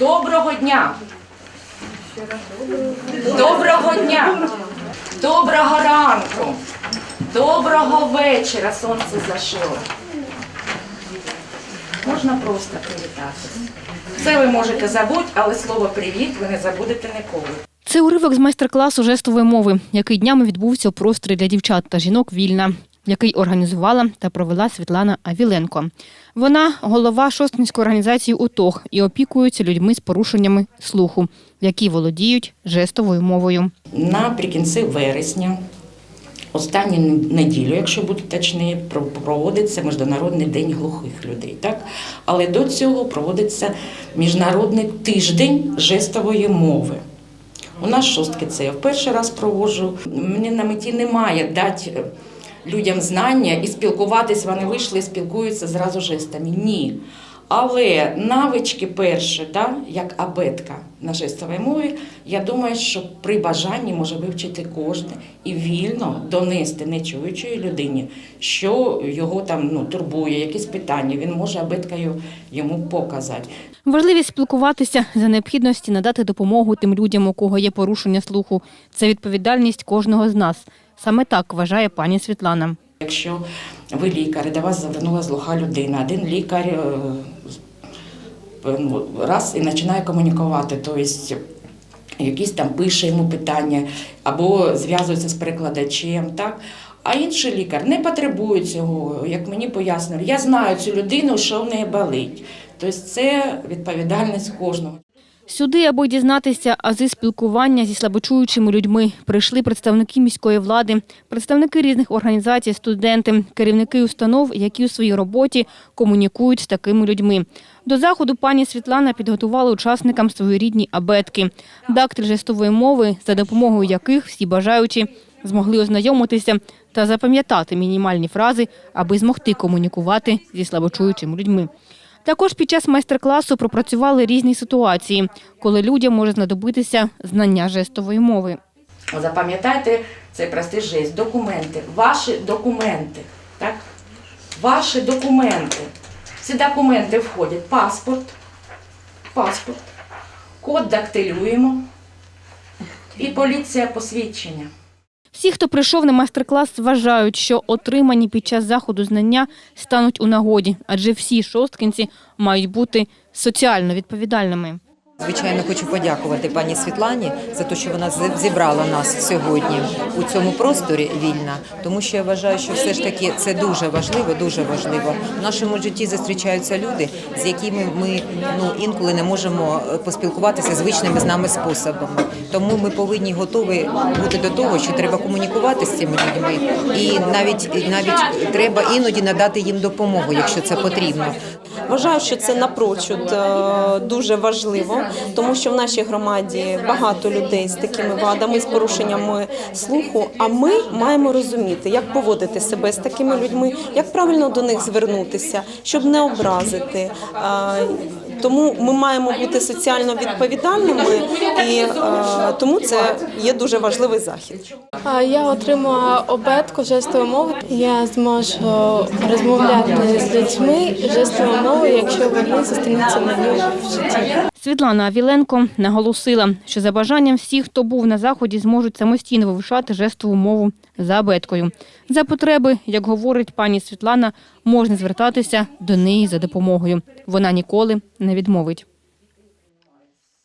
Доброго дня! Доброго дня! Доброго ранку! Доброго вечора! Сонце зайшло. Можна просто привітатися. Все ви можете забути, але слово привіт ви не забудете ніколи. Це уривок з майстер-класу жестової мови, який днями відбувся у просторі для дівчат та жінок Вільна, який організувала та провела Світлана Авіленко. Вона голова Шосткинської організації УТОГ і опікується людьми з порушеннями слуху, які володіють жестовою мовою. Наприкінці вересня, останню неділю, якщо бути точні, про- проводиться Міжнародний день глухих людей. Так? Але до цього проводиться Міжнародний тиждень жестової мови. У нас шостки це я в перший раз проводжу. Мені на меті немає дати людям знання і спілкуватись. Вони вийшли спілкуються зразу жестами. Ні. Але навички перші, да, як абетка на жестовій мові, я думаю, що при бажанні може вивчити кожен і вільно донести нечуючої людині, що його там ну, турбує, якісь питання. Він може абеткою йому показати. Важливість спілкуватися за необхідності надати допомогу тим людям, у кого є порушення слуху. Це відповідальність кожного з нас. Саме так вважає пані Світлана. Якщо ви лікар, до вас звернула злуха людина, один лікар е, ну, раз і починає комунікувати, тобто якісь там пише йому питання або зв'язується з перекладачем, так? А інший лікар не потребує цього, як мені пояснили. Я знаю цю людину, що в неї болить. Тобто це відповідальність кожного. Сюди, аби дізнатися ази спілкування зі слабочуючими людьми, прийшли представники міської влади, представники різних організацій, студенти, керівники установ, які у своїй роботі комунікують з такими людьми. До заходу пані Світлана підготувала учасникам своєрідні абетки, дактиль жестової мови, за допомогою яких всі бажаючі змогли ознайомитися та запам'ятати мінімальні фрази, аби змогти комунікувати зі слабочуючими людьми. Також під час майстер-класу пропрацювали різні ситуації, коли людям може знадобитися знання жестової мови. Запам'ятайте цей простий жест. Документи. Ваші документи. Так? Ваші документи. Ці документи входять паспорт, паспорт, код дактилюємо і поліція посвідчення. Всі, хто прийшов на майстер-клас, вважають, що отримані під час заходу знання стануть у нагоді, адже всі шосткинці мають бути соціально відповідальними. Звичайно, хочу подякувати пані Світлані за те, що вона зібрала нас сьогодні у цьому просторі вільна, тому що я вважаю, що все ж таки це дуже важливо, дуже важливо. В нашому житті зустрічаються люди, з якими ми ну інколи не можемо е, поспілкуватися звичними з нами способами. Тому ми повинні готові бути до того, що треба комунікувати з цими людьми, і навіть навіть треба іноді надати їм допомогу, якщо це потрібно. Вважаю, що це напрочуд е, дуже важливо, тому що в нашій громаді багато людей з такими вадами, з порушеннями слуху. А ми маємо розуміти, як поводити себе з такими людьми, як правильно до них звернутися, щоб не образити. Тому ми маємо бути соціально відповідальними, і е, тому це є дуже важливий захід. Я отримала обетку жестової мови. Я зможу розмовляти з людьми жестовою мовою, якщо вони зустрінуться на ній в житті. Світлана Авіленко наголосила, що за бажанням всі, хто був на заході, зможуть самостійно вивчати жестову мову за абеткою. За потреби, як говорить пані Світлана, можна звертатися до неї за допомогою. Вона ніколи не відмовить.